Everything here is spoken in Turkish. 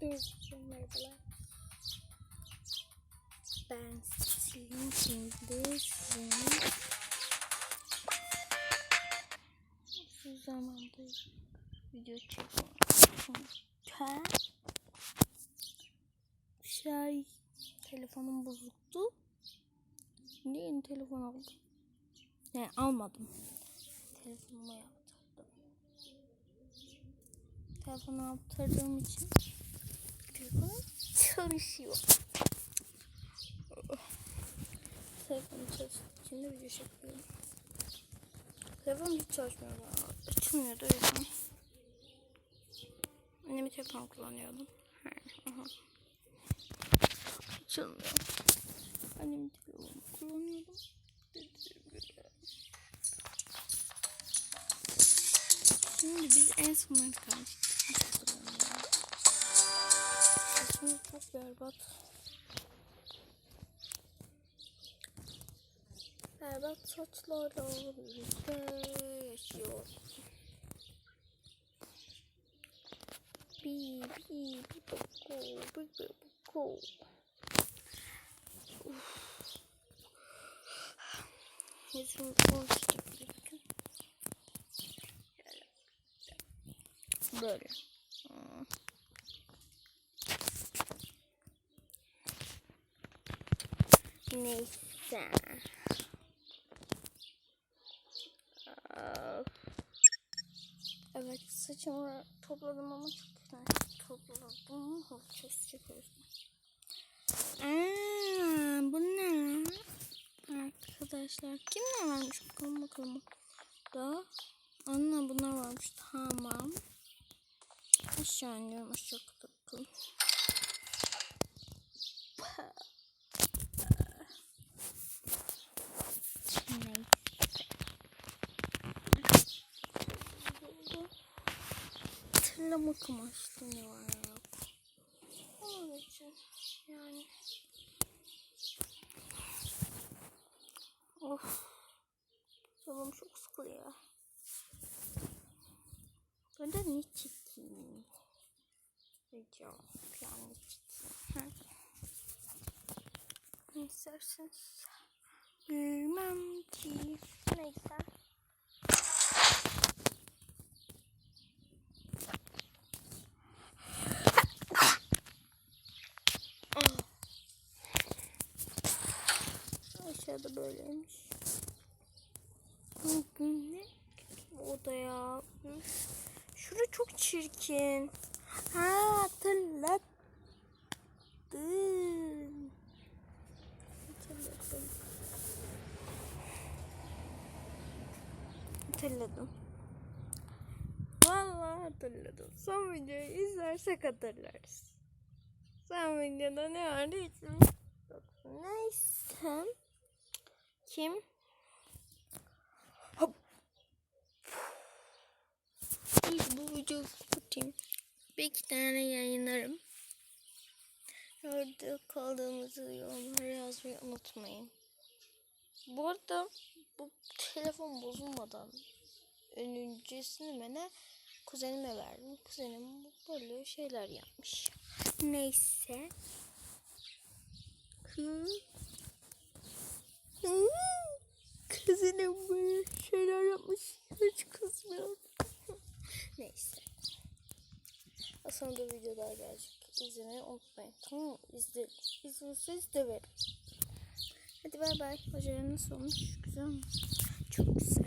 Hepinize merhabalar. Ben Selin şimdi sizin uzun zamandır video çekiyorum. Şey telefonum bozuktu. Şimdi yeni telefon aldım. Yani almadım. Telefonuma yaptırdım. Telefonu yaptırdığım için telefonum çalışıyor. Telefonu çalıştığı için de video çekiyorum. Telefon hiç çalışmıyor bana. Açılmıyordu o yüzden. Annemin telefonu kullanıyordum. Ha, aha. Açılmıyor. Annemin telefonu kullanıyordum. Şimdi biz en son nerede kalmıştık? Şimdi çok berbat. Berbat saçlarla birlikte yaşıyor. Bi bi bi bako bi bi bako. Uf. Yüzüm konuştuk bakın. Böyle. Hmm. Neyse. Evet saçımı topladım ama çok güzel topladım. Hafif çıkıyoruz. Aa, bu ne? Arkadaşlar kimler varmış bakalım bakalım. Da Anne bunlar varmış. Tamam. Aşağı iniyorum. Aşağı kadar bakalım. Neyse. Hatırlamak amaçlı ne var yok. Onun için yani. Of. Canım çok sıkılıyor. Ben de ne çekeyim? Video ne çekeyim? Ne isterseniz. Bilmem ki. Neyse. Aşağıda böyleymiş. Ne? Bu oda ya. Şura çok çirkin. Ha hatırladım. Hatırladım. Hatırladım. Vallahi hatırladım. Son videoyu izlersek hatırlarız. Son videoda ne vardı hiç. Neyse. Kim? Hop. İlk bu videoyu kapatayım. Bir iki tane yayınlarım. Nerede kaldığımızı yorumlara yazmayı unutmayın. Bu arada bu telefon bozulmadan öncesini ne kuzenime verdim. Kuzenim böyle şeyler yapmış. Neyse. Hı. Hı. Kuzenim böyle şeyler yapmış. Hiç kızmıyor. Neyse. Sonra da video daha gelecek. İzlemeyi unutmayın. Tamam mı? İzle, de verin. Hadi bay bay. Hocaların nasıl olmuş? Güzel mi? Çok güzel.